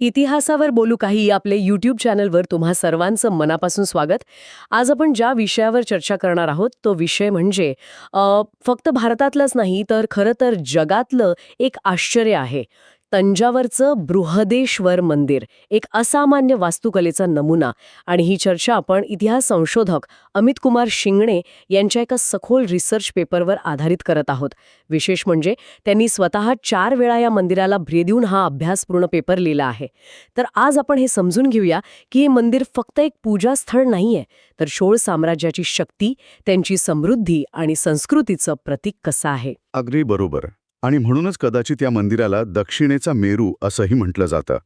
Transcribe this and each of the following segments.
इतिहासावर बोलू काही आपले यूट्यूब चॅनलवर तुम्हा सर्वांचं मनापासून स्वागत. आज आपण ज्या विषयावर चर्चा करणार आहोत तो विषय म्हणजे फक्त भारतातलंच नाही तर खरं तर जगातलं एक आश्चर्य आहे. तंजावरचं बृहदेश्वर मंदिर एक असामान्य वास्तुकलेचा नमुना. आणि ही चर्चा आपण इतिहास संशोधक अमित कुमार शिंगणे यांच्या एका सखोल रिसर्च पेपरवर आधारित करत आहोत. विशेष म्हणजे त्यांनी स्वतः चार वेळा या मंदिराला भेट देऊन हा अभ्यासपूर्ण पेपर लिहिला आहे. तर आज आपण हे समजून घेऊया की हे मंदिर फक्त एक पूजास्थळ नाहीये तर शोळ साम्राज्याची शक्ती त्यांची समृद्धी आणि संस्कृतीचं प्रतीक कसं आहे? अगदी बरोबर. आणि म्हणूनच कदाचित या मंदिराला दक्षिणेचा मेरू असंही म्हटलं जातं.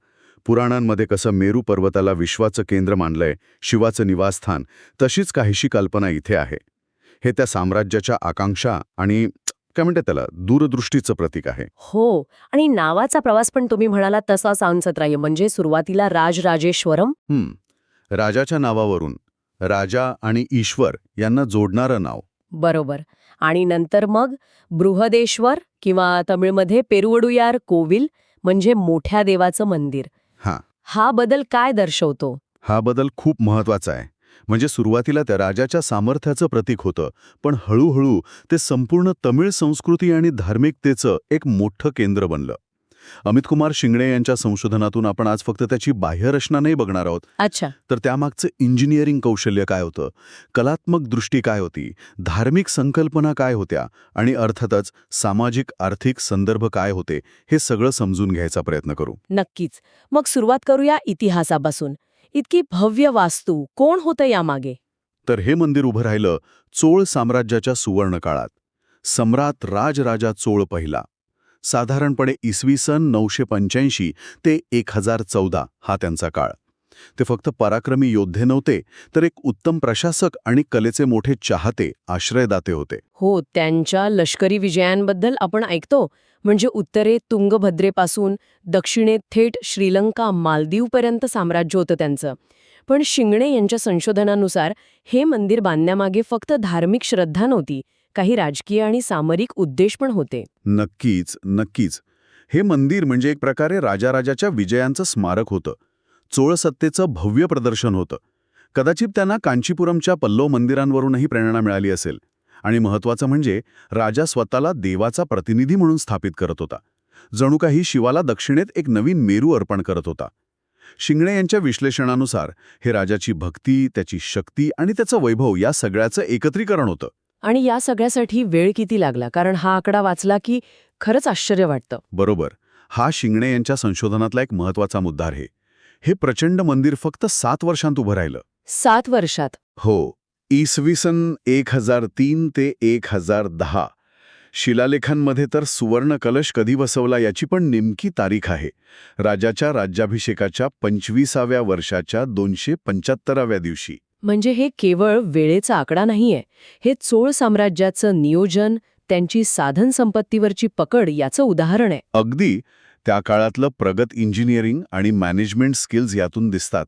पुराणांमध्ये कसं मेरू पर्वताला विश्वाचं केंद्र मानलंय शिवाचं निवासस्थान तशीच काहीशी कल्पना इथे आहे. हे त्या साम्राज्याच्या आकांक्षा आणि काय म्हणते त्याला दूरदृष्टीचं प्रतीक आहे. हो आणि नावाचा प्रवास पण तुम्ही म्हणाला तसा सावंतसत्राय म्हणजे सुरुवातीला राजराजेश्वरम? राजाच्या नावावरून राजा आणि ईश्वर यांना जोडणारं नाव. बरोबर. आणि नंतर मग बृहदेश्वर किंवा तमिळमध्ये पेरुवडुयार कोविल म्हणजे मोठ्या देवाचं मंदिर. हां. हा बदल काय दर्शवतो? हा बदल खूप महत्त्वाचा आहे. म्हणजे सुरुवातीला त्या राजाच्या सामर्थ्याचं प्रतीक होतं पण हळूहळू ते संपूर्ण तमिळ संस्कृती आणि धार्मिकतेचं एक मोठं केंद्र बनलं. अमित कुमार शिंगणे यांच्या संशोधनातून आपण आज फक्त त्याची बाह्यरचना नाही बघणार आहोत. अच्छा. तर त्यामागचं इंजिनिअरिंग कौशल्य काय होतं? कलात्मक दृष्टी काय होती? धार्मिक संकल्पना काय होत्या? आणि अर्थातच सामाजिक आर्थिक संदर्भ काय होते? हे सगळं समजून घ्यायचा प्रयत्न करू. नक्कीच. मग सुरुवात करूया इतिहासापासून. इतकी भव्य वास्तू कोण होतं यामागे? तर हे मंदिर उभं राहिलं चोळ साम्राज्याच्या सुवर्णकाळात. सम्राट राजराजा चोळ पहिला. साधारणपणे इसवी सन नऊशे पंच्याऐंशी ते एक हजार चौदा हा त्यांचा काळ. ते फक्त पराक्रमी योद्धे नव्हते तर एक उत्तम प्रशासक आणि कलेचे मोठे चाहते आश्रयदाते होते. हो त्यांच्या लष्करी विजयांबद्दल आपण ऐकतो म्हणजे उत्तरेत तुंगभद्रेपासून दक्षिणेत थेट श्रीलंका मालदीवपर्यंत साम्राज्य होतं त्यांचं. पण शिंगणे यांच्या संशोधनानुसार हे मंदिर बांधण्यामागे फक्त धार्मिक श्रद्धा नव्हती काही राजकीय आणि सामरिक उद्देश पण होते. नक्कीच नक्कीच. हे मंदिर म्हणजे एक प्रकारे राजाराजाच्या विजयांचं स्मारक होतं. चोळ सत्तेचं भव्य प्रदर्शन होतं. कदाचित त्यांना कांचीपुरमच्या पल्लव मंदिरांवरूनही प्रेरणा मिळाली असेल. आणि महत्वाचं म्हणजे राजा स्वतःला देवाचा प्रतिनिधी म्हणून स्थापित करत होता. जणू काही शिवाला दक्षिणेत एक नवीन मेरू अर्पण करत होता. शिंगणे यांच्या विश्लेषणानुसार हे राजाची भक्ती त्याची शक्ती आणि त्याचं वैभव या सगळ्याचं एकत्रीकरण होतं. आणि या सगळ्यासाठी वेळ किती लागला? कारण हा आकडा वाचला की खरंच आश्चर्य वाटतं. बरोबर. हा शिंगणे यांच्या संशोधनातला एक महत्त्वाचा मुद्दा आहे. हे प्रचंड मंदिर फक्त सात वर्षांत उभं राहिलं. सात वर्षात. हो. इसवी सन एक हजार तीन ते एक हजार दहा. शिलालेखांमध्ये तर सुवर्ण कलश कधी बसवला याची पण नेमकी तारीख आहे. राजाच्या राज्याभिषेकाच्या पंचवीसाव्या वर्षाच्या दोनशे पंच्याहत्तराव्या दिवशी. म्हणजे हे केवळ वेळेचा आकडा नाहीये. हे चोळ साम्राज्याचं नियोजन त्यांची साधन संपत्तीवरची पकड याचं उदाहरण आहे. अगदी. त्या काळातलं प्रगत इंजिनिअरिंग आणि मॅनेजमेंट स्किल्स यातून दिसतात.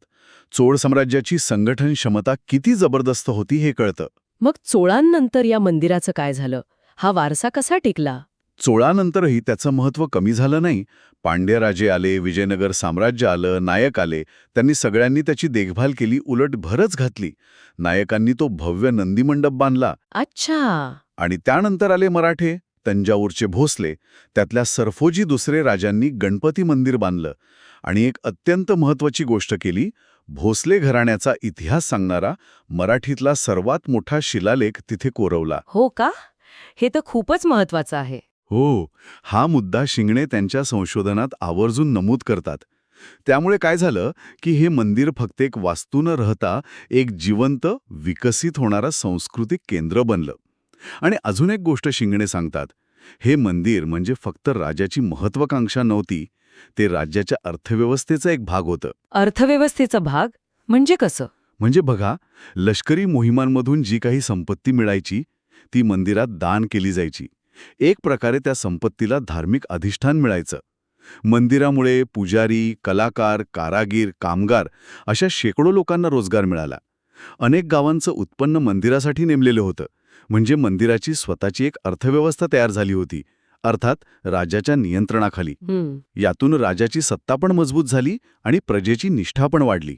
चोळ साम्राज्याची संघटन क्षमता किती जबरदस्त होती हे कळतं. मग चोळांनंतर या मंदिराचं काय झालं? हा वारसा कसा टिकला? चोळानंतरही त्याचं महत्त्व कमी झालं नाही पांड्यराजे आले विजयनगर साम्राज्य आलं नायक आले त्यांनी सगळ्यांनी त्याची देखभाल केली उलट भरच घातली. नायकांनी तो भव्य नंदीमंडप बांधला. अच्छा. आणि त्यानंतर आले मराठे तंजावरचे भोसले. त्यातल्या सरफोजी दुसरे राजांनी गणपती मंदिर बांधलं. आणि एक अत्यंत महत्वाची गोष्ट केली भोसले घराण्याचा इतिहास सांगणारा मराठीतला सर्वात मोठा शिलालेख तिथे कोरवला. हो का? हे तर खूपच महत्वाचं आहे. हो हा मुद्दा शिंगणे त्यांच्या संशोधनात आवर्जून नमूद करतात. त्यामुळे काय झालं की हे मंदिर फक्त एक वास्तू न राहता एक जिवंत विकसित होणारं सांस्कृतिक केंद्र बनलं. आणि अजून एक गोष्ट शिंगणे सांगतात. हे मंदिर म्हणजे फक्त राजाची महत्वाकांक्षा नव्हती ते राज्याच्या अर्थव्यवस्थेचा एक भाग होतं. अर्थव्यवस्थेचा भाग? म्हणजे कसं? म्हणजे बघा लष्करी मोहिमांमधून जी काही संपत्ती मिळायची ती मंदिरात दान केली जायची. एक प्रकारे त्या संपत्तीला धार्मिक अधिष्ठान मिळायचं. मंदिरामुळे पुजारी कलाकार कारागीर कामगार अशा शेकडो लोकांना रोजगार मिळाला. अनेक गावांचं उत्पन्न मंदिरासाठी नेमलेलं होतं. म्हणजे मंदिराची स्वतःची एक अर्थव्यवस्था तयार झाली होती. अर्थात राजाच्या नियंत्रणाखाली. यातून राजाची सत्ता पण मजबूत झाली आणि प्रजेची निष्ठा पण वाढली.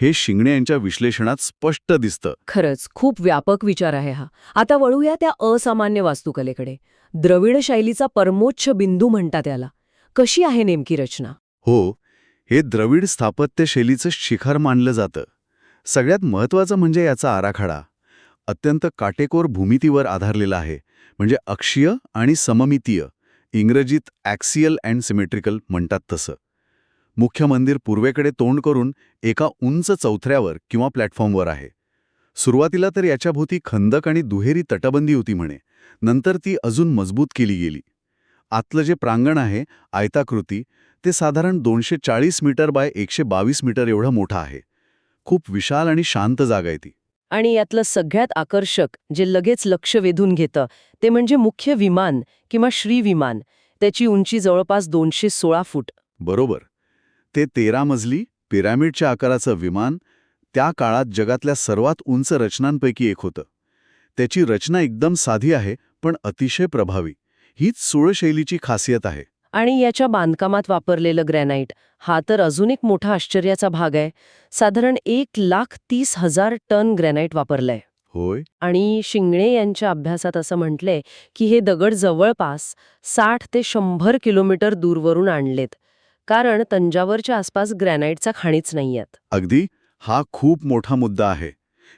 हे शिंगणे यांच्या विश्लेषणात स्पष्ट दिसतं. खरंच खूप व्यापक विचार आहे हा. आता वळूया त्या असामान्य वास्तुकलेकडे. द्रविड शैलीचा परमोच्च बिंदू म्हणतात त्याला. कशी आहे नेमकी रचना? हो हे द्रविड स्थापत्य शैलीचं शिखर मानलं जातं. सगळ्यात महत्त्वाचं म्हणजे याचा आराखडा. अत्यंत काटेकोर भूमितीवर आधारलेला आहे. म्हणजे अक्षीय आणि सममितीय. इंग्रजीत ॲक्सियल अँड सिमेट्रिकल म्हणतात तसं. मुख्य मंदिर पूर्वेकडे तोंड करून एका उंच चौथऱ्यावर किंवा प्लॅटफॉर्मवर आहे. सुरुवातीला तर याच्याभोवती खंदक आणि दुहेरी तटबंदी होती म्हणे. नंतर ती अजून मजबूत केली गेली. आतलं जे प्रांगण आहे आयताकृती ते साधारण दोनशे चाळीस मीटर बाय एकशे बावीस मीटर एवढं मोठं आहे. खूप विशाल आणि शांत जागा आहे ती. आणि यातलं सगळ्यात आकर्षक जे लगेच लक्ष वेधून घेतं ते म्हणजे मुख्य विमान किंवा श्रीविमान त्याची उंची जवळपास दोनशे सोळा फूट. बरोबर. ते तेरा मजली पिरॅमिडच्या आकाराचं विमान त्या काळात जगातल्या सर्वात उंच रचनांपैकी एक होतं. त्याची रचना एकदम साधी आहे पण अतिशय प्रभावी. हीच सोळ शैलीची खासियत आहे. आणि याच्या बांधकामात वापरलेलं ग्रॅनाइट हा तर अजून एक मोठा आश्चर्याचा भाग आहे. साधारण एक लाख तीस हजार टन ग्रॅनाइट वापरलंय. होय. आणि शिंगणे यांच्या अभ्यासात असं म्हटलंय की हे दगड जवळपास साठ ते शंभर किलोमीटर दूरवरून आणलेत. कारण तंजावरच्या आसपास ग्रॅनाईटचा खाणीच नाहीयेत. अगदी? हा खूप मोठा मुद्दा आहे.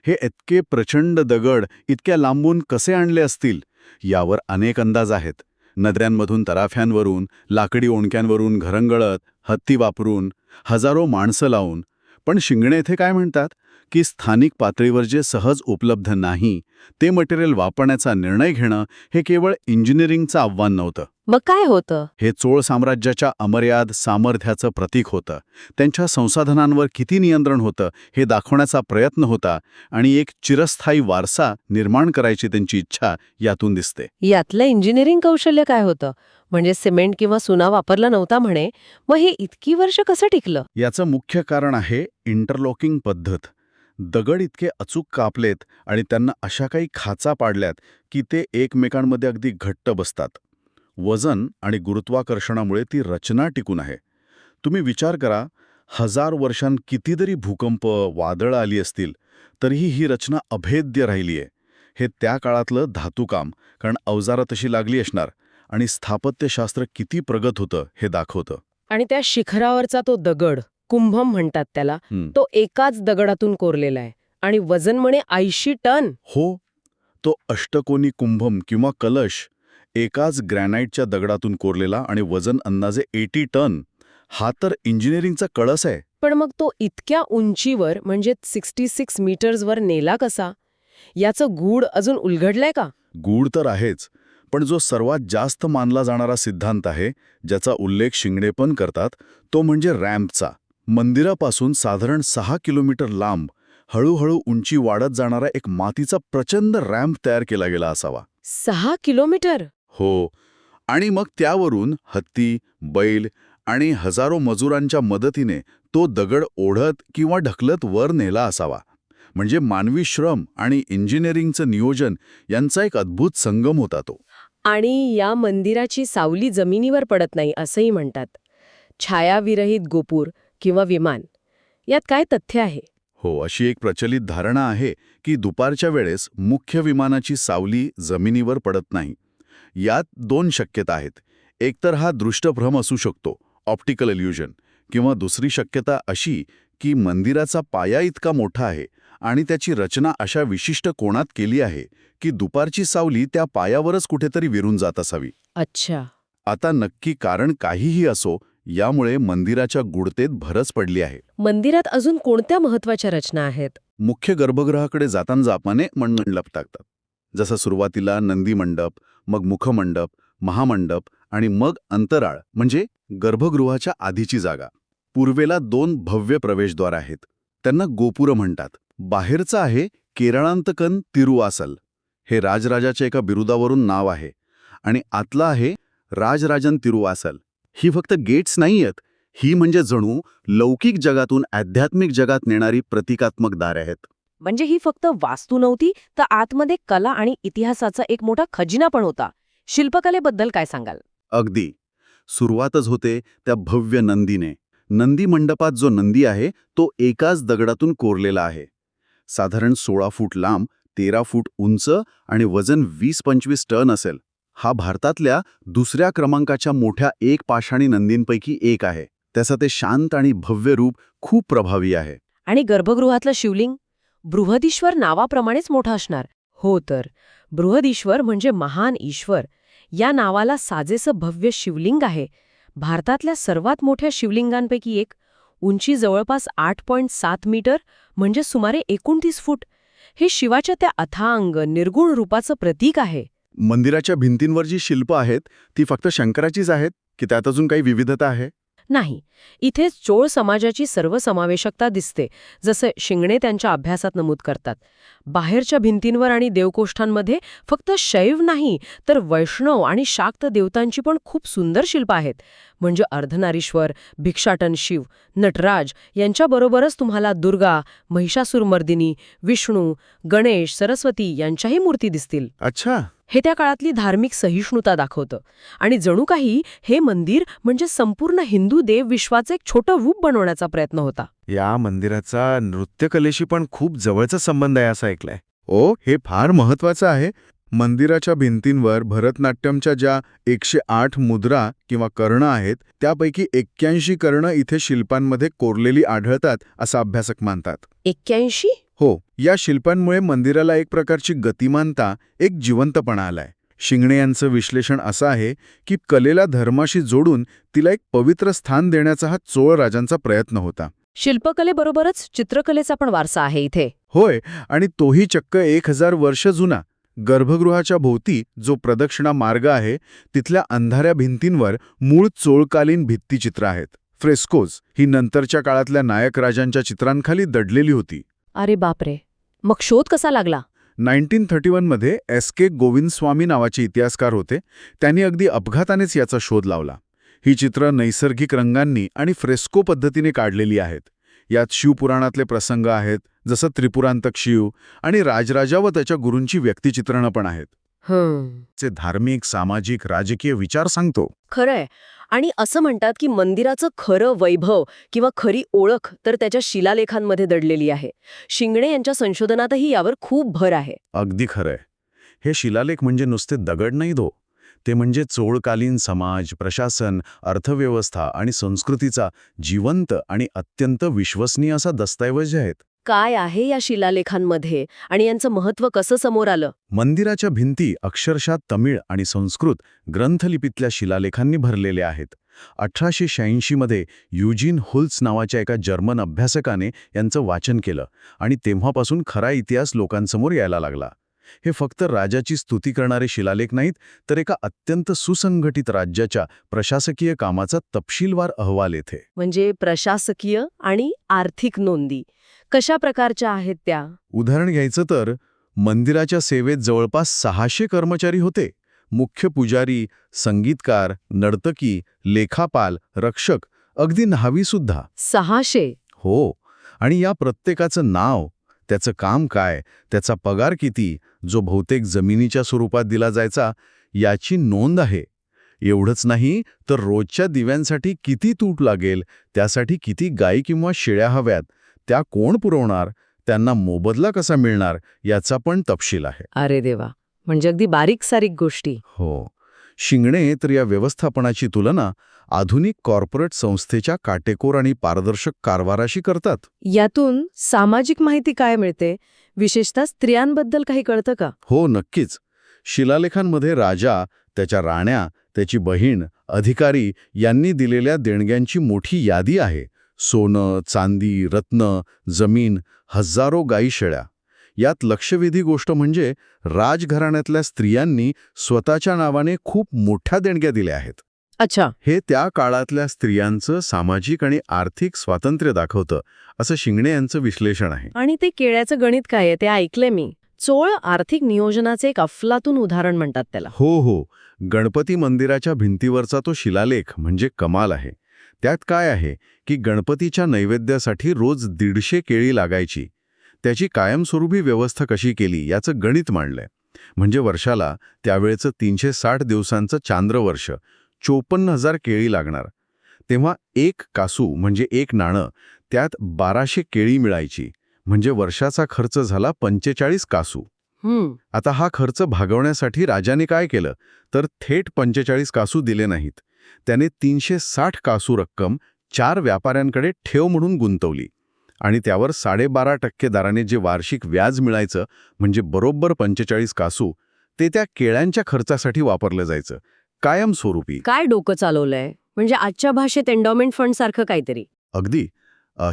हे इतके प्रचंड दगड इतक्या लांबून कसे आणले असतील? यावर अनेक अंदाज आहेत. नद्यांमधून तराफ्यांवरून लाकडी ओणक्यांवरून घरंगळत हत्ती वापरून हजारो माणसं लावून. पण शिंगणे येथे काय म्हणतात? की स्थानिक पातळीवर जे सहज उपलब्ध नाही ते मटेरियल वापरण्याचा निर्णय घेणं हे केवळ इंजिनिअरिंगचं आव्हान नव्हतं. मग काय होतं? हे चोळ साम्राज्याच्या अमर्याद सामर्थ्याचं प्रतीक होतं. त्यांच्या संसाधनांवर किती नियंत्रण होतं हे दाखवण्याचा प्रयत्न होता आणि एक चिरस्थायी वारसा निर्माण करायची त्यांची इच्छा यातून दिसते. यातलं इंजिनिअरिंग कौशल्य काय होतं? म्हणजे सिमेंट किंवा सुना वापरला नव्हता म्हणे मग हे इतकी वर्ष कसं टिकलं? याचं मुख्य कारण आहे इंटरलॉकिंग पद्धत. दगड इतके अचूक कापलेत आणि त्यांना अशा काही खाचा पाडल्यात की ते एकमेकांमध्ये अगदी घट्ट बसतात. वजन आणि गुरुत्वाकर्षणामुळे ती रचना टिकून आहे. तुम्ही विचार करा हजार वर्षांत कितीतरी भूकंप वादळं आली असतील तरीही ही रचना अभेद्य राहिली आहे हे त्या काळातलं धातुकाम कारण अवजारं तशी लागली असणार आणि स्थापत्यशास्त्र किती प्रगत होतं हे दाखवतं. आणि त्या शिखरावरचा तो दगड कुंभम म्हणतात त्याला. तो एकाच दगडातून कोरलेला आहे. आणि वजन म्हणे ऐंशी टन. हो. तो अष्टकोनी कुंभम किंवा कलश एकाच ग्रॅनाइटच्या दगडातून कोरलेला आणि वजन अंदाजे एटी टन. हा तर इंजिनिअरिंगचा कळस आहे. पण मग तो इतक्या उंचीवर म्हणजे सिक्स्टी सिक्स मीटर्सवर नेला कसा? याचं गूढ अजून उलगडलंय का? गूढ तर आहेच पण जो सर्वात जास्त मानला जाणारा सिद्धांत आहे ज्याचा उल्लेख शिंगणे पण करतात तो म्हणजे रॅम्पचा. मंदिरापासून साधारण सहा किलोमीटर लांब हळूहळू उंची वाढत जाणारा एक मातीचा प्रचंड रॅम्प तयार केला गेला असावा. सहा किलोमीटर? हो. आणि मग त्यावरून हत्ती बैल आणि हजारो मजुरांच्या मदतीने तो दगड ओढत किंवा ढकलत वर नेला असावा. म्हणजे मानवी श्रम आणि इंजिनिअरिंगचं नियोजन यांचा एक अद्भुत संगम होता तो. आणि या मंदिराची सावली जमिनीवर पडत नाही असंही म्हणतात. छायाविरहित गोपूर किंवा विमान. यात काय तथ्य आहे? हो अशी एक प्रचलित धारणा आहे की दुपारच्या वेळेस मुख्य विमानाची सावली जमिनीवर पडत नाही. यात दोन शक्यता आहेत. एकतर हा दृष्टभ्रम असू शकतो ऑप्टिकल इल्युजन किंवा दुसरी शक्यता अशी की मंदिराचा पाया इतका मोठा आहे आणि त्याची रचना अशा विशिष्ट कोणात केली आहे की दुपारची सावली त्या पायावरच कुठेतरी विरून जात असावी. अच्छा. आता नक्की कारण काहीही असो यामुळे मंदिराच्या गुडतेत भरच पडली आहे. मंदिरात अजून कोणत्या महत्त्वाच्या रचना आहेत? मुख्य गर्भगृहाकडे जाताना जापाने मंडप टाकतात. जसं सुरुवातीला नंदी मंडप मग मुखमंडप महामंडप आणि मग अंतराळ म्हणजे गर्भगृहाच्या आधीची जागा. पूर्वेला दोन भव्य प्रवेशद्वार आहेत. त्यांना गोपुर म्हणतात. बाहेरचं आहे केरळांतकन तिरुवासल. हे राजराजाच्या एका बिरुदावरून नाव आहे. आणि आतलं आहे राजराजन तिरुवासल. ही फक्त गेट्स नाही आहेत ही म्हणजे जणू लौकिक जगातून आध्यात्मिक जगात नेणारी प्रतिकात्मक दार आहेत. म्हणजे ही फक्त वास्तू नव्हती तर आतमध्ये कला आणि इतिहासाचा एक मोठा खजिना पण होता. शिल्पकलेबद्दल काय सांगाल? अगदी. सुरुवातच होते त्या भव्य नंदीने. नंदी मंडपात जो नंदी आहे तो एकाच दगडातून कोरलेला आहे. साधारण सोळा फूट लांब तेरा फूट उंच आणि वजन वीस पंचवीस टन असेल. हा भारतातल्या दुसऱ्या क्रमांकाच्या मोठ्या एक पाषाणी नंदींपैकी एक आहे. त्याचं ते शांत आणि भव्य रूप खूप प्रभावी आहे. आणि गर्भगृहातलं शिवलिंग? बृहदीश्वर नावाप्रमाणेच मोठं असणार. हो तर. बृहदीश्वर म्हणजे महान ईश्वर. या नावाला साजेसं भव्य शिवलिंग आहे. भारतातल्या सर्वात मोठ्या शिवलिंगांपैकी एक. उंची जवळपास आठ पॉईंट सात मीटर म्हणजे सुमारे एकोणतीस फूट. हे शिवाच्या त्या अथांग निर्गुण रूपाचं प्रतीक आहे. मंदिराच्या भिंतींवर जी शिल्प आहेत ती फक्त शंकराचीच आहेत की त्यात अजून काही विविधता आहे? नाही. इथेच चोळ समाजाची सर्वसमावेशकता दिसते जसं शिंगणे त्यांच्या अभ्यासात नमूद करतात. बाहेरच्या भिंतींवर आणि देवकोष्ठांमध्ये फक्त शैव नाही तर वैष्णव आणि शाक्त देवतांची पण खूप सुंदर शिल्प आहेत. म्हणजे अर्धनारीश्वर भिक्षाटन शिव नटराज यांच्याबरोबरच तुम्हाला दुर्गा महिषासुरमर्दिनी विष्णू गणेश सरस्वती यांच्याही मूर्ती दिसतील. अच्छा. हे त्या काळातली धार्मिक सहिष्णुता दाखवतं. आणि जणू काही हे मंदिर म्हणजे संपूर्ण हिंदू देव विश्वाचं एक छोटं रूप बनवण्याचा प्रयत्न होता. या मंदिराचा नृत्यकलेशी पण खूप जवळचा संबंध आहे असं ऐकलंय. ओ हे फार महत्वाचं आहे. मंदिराच्या भिंतींवर भरतनाट्यमच्या ज्या एकशे आठ मुद्रा किंवा कर्ण आहेत त्यापैकी एक्क्याऐंशी कर्ण इथे शिल्पांमध्ये कोरलेली आढळतात असं अभ्यासक मानतात. एक्क्याऐंशी? हो या शिल्पांमुळे मंदिराला एक प्रकारची गतिमानता एक जिवंतपणा आलाय. शिंगणे यांचं विश्लेषण असं आहे की कलेला धर्माशी जोडून तिला एक पवित्र स्थान देण्याचा हा चोळ राजांचा प्रयत्न होता. शिल्पकलेबरोबरच चित्रकलेचा पण वारसा आहे इथे. होय आणि तोही चक्क एक हजार वर्ष जुना. गर्भगृहाच्या भोवती जो प्रदक्षिणा मार्ग आहे तिथल्या अंधाऱ्या भिंतींवर मूळ चोळकालीन भित्तिचित्र आहेत. फ्रेस्कोज ही नंतरच्या काळातल्या नायक राजांच्या चित्रांखाली दडलेली होती. अरे बापरे. मग शोध कसा लागला? नाईन्टीन थर्टी वनमध्ये एस के गोविंदस्वामी नावाचे इतिहासकार होते. त्यांनी अगदी अपघातानेच याचा शोध लावला. ही चित्र नैसर्गिक रंगांनी आणि फ्रेस्को पद्धतीने काढलेली आहेत. यात शिवपुराणातले प्रसंग आहेत जसं त्रिपुरांतक शिव आणि राजराजा व त्याच्या गुरूंची व्यक्तिचित्रणं पण आहेत. चे धार्मिक सामाजिक राजकीय विचार सांगतो. खरंय. आणि असं म्हणतात की मंदिराचं खरं वैभव किंवा खरी ओळख तर त्याच्या शिलालेखांमध्ये दडलेली आहे. शिंगणे यांच्या संशोधनातही यावर खूप भर आहे. अगदी खरंय हे शिलालेख म्हणजे नुसते दगड नाही दो. ते म्हणजे चोळकालीन समाज प्रशासन अर्थव्यवस्था आणि संस्कृतीचा जिवंत आणि अत्यंत विश्वसनीय असा दस्तऐवज आहेत. काय आहे या शिलालेखांमध्ये आणि यांचं महत्त्व कसं समोर आलं? मंदिराच्या भिंती अक्षरशः तमिळ आणि संस्कृत ग्रंथलिपीतल्या शिलालेखांनी भरलेल्या आहेत. अठराशे शहाऐंशीमध्ये युजीन हुल्स नावाच्या एका जर्मन अभ्यासकाने यांचं वाचन केलं आणि तेव्हापासून खरा इतिहास लोकांसमोर यायला लागला. हे फक्त राजाची स्तुती करणारे शिलालेख नाहीत तर एका अत्यंत सुसंघटित राज्याच्या प्रशासकीय कामाचा तपशीलवार अहवाल येथे. म्हणजे प्रशासकीय आणि आर्थिक नोंदी. कशा प्रकारच्या आहेत त्या? उदाहरण घ्यायचं तर मंदिराच्या सेवेत जवळपास सहाशे कर्मचारी होते. मुख्य पुजारी संगीतकार नर्तकी लेखापाल रक्षक अगदी न्हावीसुद्धा सहाशे? हो. आणि या प्रत्येकाचं नाव त्याचं काम काय त्याचा पगार किती जो बहुतेक जमिनीच्या स्वरूपात दिला जायचा याची नोंद आहे. एवढंच नाही तर रोजच्या दिव्यांसाठी किती तूट लागेल त्यासाठी किती गायी किंवा शेळ्या हव्यात त्या कोण पुरवणार? त्यांना मोबदला कसा मिळणार? याचा पण तपशील आहे. अरे देवा म्हणजे अगदी बारीक सारीक गोष्टी. हो. शिंगणे तर या व्यवस्थापनाची तुलना आधुनिक कॉर्पोरेट संस्थेच्या काटेकोर आणि पारदर्शक कारभाराशी करतात. यातून सामाजिक माहिती काय मिळते? विशेषतः स्त्रियांबद्दल काही कळतं का? हो नक्कीच. शिलालेखांमध्ये राजा त्याच्या राण्या त्याची बहीण अधिकारी यांनी दिलेल्या देणग्यांची मोठी यादी आहे. सोनं चांदी रत्न जमीन हजारो गाई शेळ्या. यात लक्षवेधी गोष्ट म्हणजे राजघराण्यातल्या स्त्रियांनी स्वतःच्या नावाने खूप मोठ्या देणग्या दिल्या आहेत. अच्छा. हे त्या काळातल्या स्त्रियांचं सामाजिक आणि आर्थिक स्वातंत्र्य दाखवतं असं शिंगणे यांचं विश्लेषण आहे. आणि ते केळ्याचं गणित काय आहे? ते ऐकलंय मी. चोळ आर्थिक नियोजनाचे एक अफलातून उदाहरण म्हणतात त्याला. हो हो. गणपती मंदिराच्या भिंतीवरचा तो शिलालेख म्हणजे कमाल आहे. त्यात काय आहे की गणपतीच्या नैवेद्यासाठी रोज दीडशे केळी लागायची. त्याची कायमस्वरूपी व्यवस्था कशी केली याचं गणित मांडलंय. म्हणजे वर्षाला त्यावेळेचं तीनशे साठ दिवसांचं चांद्रवर्ष चोपन्न हजार केळी लागणार. तेव्हा एक कासू म्हणजे एक नाणं त्यात बाराशे केळी मिळायची. म्हणजे वर्षाचा खर्च झाला पंचेचाळीस कासू. आता हा खर्च भागवण्यासाठी राजाने काय केलं? तर थेट पंचेचाळीस कासू दिले नाहीत. त्याने तीनशे साठ कासू रक्कम चार व्यापाऱ्यांकडे ठेव म्हणून गुंतवली. आणि त्यावर साडेबारा टक्के दराने जे वार्षिक व्याज मिळायचं म्हणजे बरोबर पंचेचाळीस कासू ते त्या केळ्यांच्या खर्चासाठी वापरलं जायचं. कायमस्वरूपी काय डोकं चालवलंय? म्हणजे आजच्या भाषेत एन्डॉमेंट फंड सारखं काहीतरी. अगदी.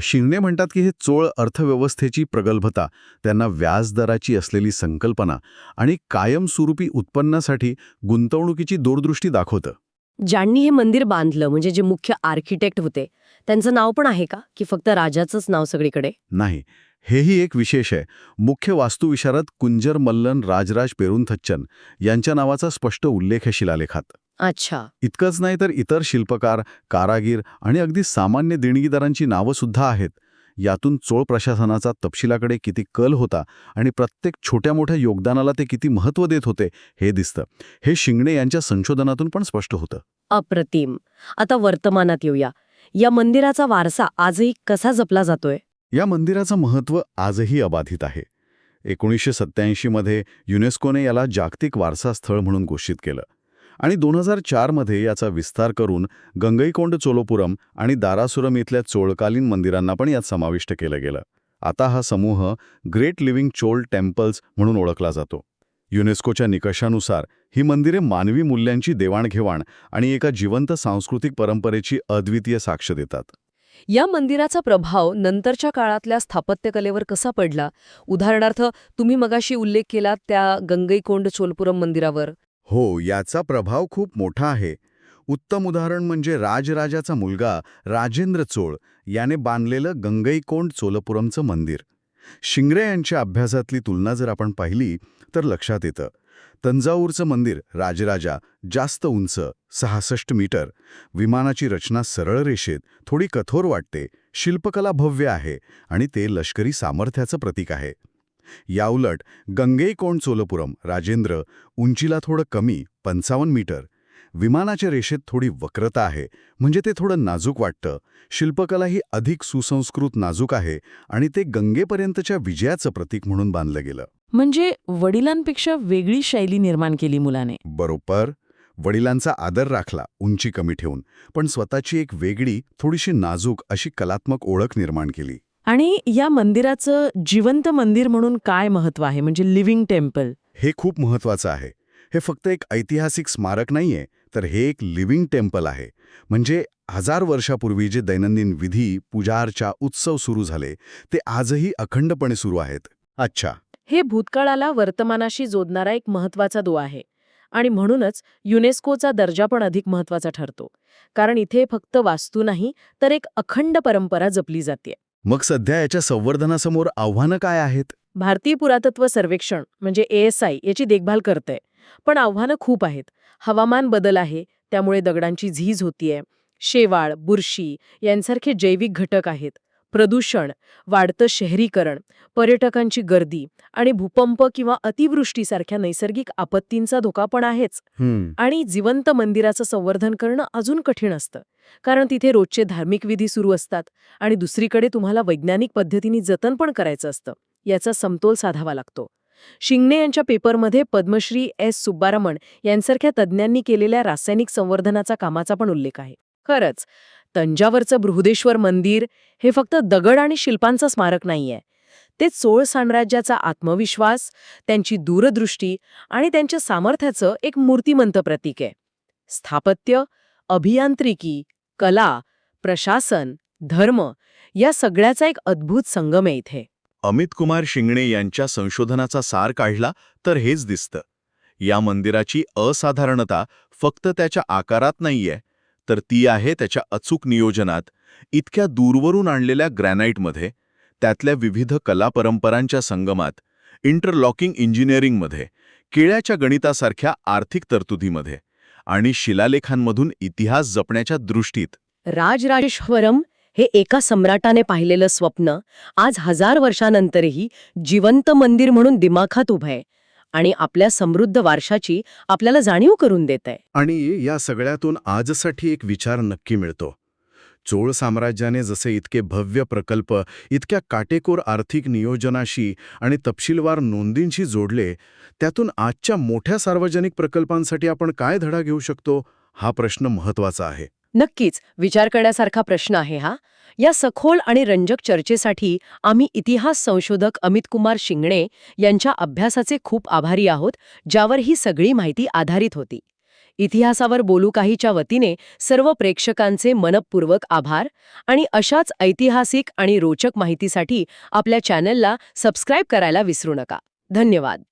शिंगणे म्हणतात की हे चोळ अर्थव्यवस्थेची प्रगल्भता त्यांना व्याजदराची असलेली संकल्पना आणि कायमस्वरूपी उत्पन्नासाठी गुंतवणुकीची दूरदृष्टी दाखवतं. ज्यांनी हे मंदिर बांधलं म्हणजे जे मुख्य आर्किटेक्ट होते त्यांचं नाव पण आहे का? की फक्त राजाचंच नाव सगळीकडे? नाही. हेही एक विशेष आहे. मुख्य वास्तुविशारद कुंजर मल्लन राजराज पेरुंथच्चन यांच्या नावाचा स्पष्ट उल्लेख आहे शिलालेखात. अच्छा. इतकंच नाही तर इतर शिल्पकार कारागीर आणि अगदी सामान्य देणगीदारांची नावं सुद्धा आहेत. यातून चोळ प्रशासनाचा तपशिलाकडे किती कल होता आणि प्रत्येक छोट्या मोठ्या योगदानाला ते किती महत्त्व देत होते हे दिसतं. हे शिंगणे यांच्या संशोधनातून पण स्पष्ट होतं. अप्रतिम. आता वर्तमानात येऊया. या मंदिराचा वारसा आजही कसा जपला जातोय? या मंदिराचं महत्त्व आजही अबाधित आहे. एकोणीसशे सत्त्याऐंशीमध्ये युनेस्कोने याला जागतिक वारसा स्थळ म्हणून घोषित केलं. आणि दोन हजार चारमध्ये याचा विस्तार करून गंगईकोंड चोलोपुरम आणि दारासुरम इथल्या चोळकालीन मंदिरांना पण यात समाविष्ट केलं गेलं. आता हा समूह ग्रेट लिव्हिंग चोल टेम्पल्स म्हणून ओळखला जातो. युनेस्कोच्या निकषानुसार ही मंदिरे मानवी मूल्यांची देवाणघेवाण आणि एका जिवंत सांस्कृतिक परंपरेची अद्वितीय साक्ष देतात. या मंदिराचा प्रभाव नंतरच्या काळातल्या स्थापत्यकलेवर कसा पडला? उदाहरणार्थ तुम्ही मगाशी उल्लेख केला त्या गंगईकोंड चोलपुरम मंदिरावर. हो याचा प्रभाव खूप मोठा आहे. उत्तम उदाहरण म्हणजे राजराजाचा मुलगा राजेंद्र चोळ याने बांधलेलं गंगईकोंड चोलपुरमचं मंदिर. शिंगरे यांच्या अभ्यासातली तुलना जर आपण पाहिली तर लक्षात येतं. तंजाऊरचं मंदिर राजराजा जास्त उंच सहासष्ट मीटर विमानाची रचना सरळ रेषेत थोडी कठोर वाटते शिल्पकला भव्य आहे आणि ते लष्करी सामर्थ्याचं प्रतीक आहे. याउलट गंगईकोंड चोलपुरम राजेंद्र उंचीला थोडं कमी पंचावन्न मीटर. विमानाच्या रेषेत थोडी वक्रता आहे म्हणजे ते थोडं नाजूक वाटतं. शिल्पकला ही अधिक सुसंस्कृत नाजूक आहे आणि ते गंगेपर्यंतच्या विजयाचं प्रतीक म्हणून बांधलं गेलं. म्हणजे वडिलांपेक्षा वेगळी शैली निर्माण केली मुलाने. बरोबर. वडिलांचा आदर राखला उंची कमी ठेवून पण स्वतःची एक वेगळी थोडीशी नाजूक अशी कलात्मक ओळख निर्माण केली. आणि या मंदिराचं जिवंत मंदिर म्हणून काय महत्त्व आहे? म्हणजे लिव्हिंग टेम्पल. हे खूप महत्वाचं आहे. हे फक्त एक ऐतिहासिक स्मारक नाहीये तर हे एक लिव्हिंग टेम्पल आहे. म्हणजे हजार वर्षापूर्वी जे दैनंदिन विधी पूजार्चा उत्सव सुरू झाले ते आजही अखंडपणे सुरू आहेत. अच्छा. हे भूतकाळाला वर्तमानाशी जोडणारा एक महत्त्वाचा दुवा आहे. आणि म्हणूनच युनेस्कोचा दर्जा पण अधिक महत्त्वाचा ठरतो. कारण इथे फक्त वास्तू नाही तर एक अखंड परंपरा जपली जाते. मग सध्या याच्या संवर्धनासमोर आव्हानं काय आहेत? भारतीय पुरातत्व सर्वेक्षण म्हणजे एएसआय याची देखभाल करतंय. पण आव्हानं खूप आहेत. हवामान बदल आहे त्यामुळे दगडांची झीज होतीये. शेवाळ बुरशी यांसारखे जैविक घटक आहेत. प्रदूषण वाढतं शहरीकरण पर्यटकांची गर्दी आणि भूकंप किंवा अतिवृष्टीसारख्या नैसर्गिक आपत्तींचा धोका पण आहेच. आणि जिवंत मंदिराचं संवर्धन करणं अजून कठीण असतं. कारण तिथे रोजचे धार्मिक विधी सुरू असतात आणि दुसरीकडे तुम्हाला वैज्ञानिक पद्धतीने जतन पण करायचं असतं याचा समतोल साधावा लागतो. शिंगणे यांच्या पेपरमध्ये पद्मश्री एस. सुब्बारमण यांसारख्या तज्ज्ञांनी केलेल्या रासायनिक संवर्धनाचा कामाचा पण उल्लेख आहे. खरंच तंजावरचं बृहदेश्वर मंदिर हे फक्त दगड आणि शिल्पांचं स्मारक नाहीये. ते चोळ साम्राज्याचा आत्मविश्वास त्यांची दूरदृष्टी आणि त्यांच्या सामर्थ्याचं एक मूर्तिमंत प्रतीक आहे. स्थापत्य अभियांत्रिकी कला प्रशासन धर्म या सगळ्याचा एक अद्भुत संगम आहे इथे. अमित कुमार शिंगणे यांच्या संशोधनाचा सार काढला तर हेच दिसतं. या मंदिराची असाधारणता फक्त त्याच्या आकारात नाहीये तर ती आहे त्याच्या अचूक नियोजनात इतक्या दूरवरून आणलेल्या ग्रॅनाईटमध्ये त्यातल्या विविध कला परंपरांच्या संगमात इंटरलॉकिंग इंजिनिअरिंगमध्ये केळ्याच्या गणितासारख्या आर्थिक तरतुदीमध्ये आणि शिलालेखांमधून इतिहास जपण्याच्या दृष्टीत. राजराजेश्वरम हे एका सम्राटाने पाहिलेलं स्वप्न आज हजार वर्षानंतरही जिवंत मंदिर म्हणून दिमाखात उभं आहे. आणि आपल्या समृद्ध वारशाची आपल्याला जाणीव करून देत आहे. आणि या सगळ्यातून आजसाठी एक विचार नक्की मिळतो. चोळ साम्राज्याने जसे इतके भव्य प्रकल्प इतक्या काटेकोर आर्थिक नियोजनाशी आणि तपशीलवार नोंदींशी जोडले त्यातून आजच्या मोठ्या सार्वजनिक प्रकल्पांसाठी आपण काय धडा घेऊ शकतो? हा प्रश्न महत्त्वाचा आहे. नक्कीच विचार करण्यासारखा प्रश्न आहे हा. या सखोल आणि रंजक चर्चेसाठी आम्ही इतिहास संशोधक अमित कुमार शिंगणे यांच्या अभ्यासाचे खूप आभारी आहोत ज्यावर ही सगळी माहिती आधारित होती. इतिहासावर बोलू काहीच्या वतीने सर्व प्रेक्षकांचे मनपूर्वक आभार आणि अशाच ऐतिहासिक आणि रोचक माहितीसाठी आपल्या चॅनलला सबस्क्राईब करायला विसरू नका. धन्यवाद.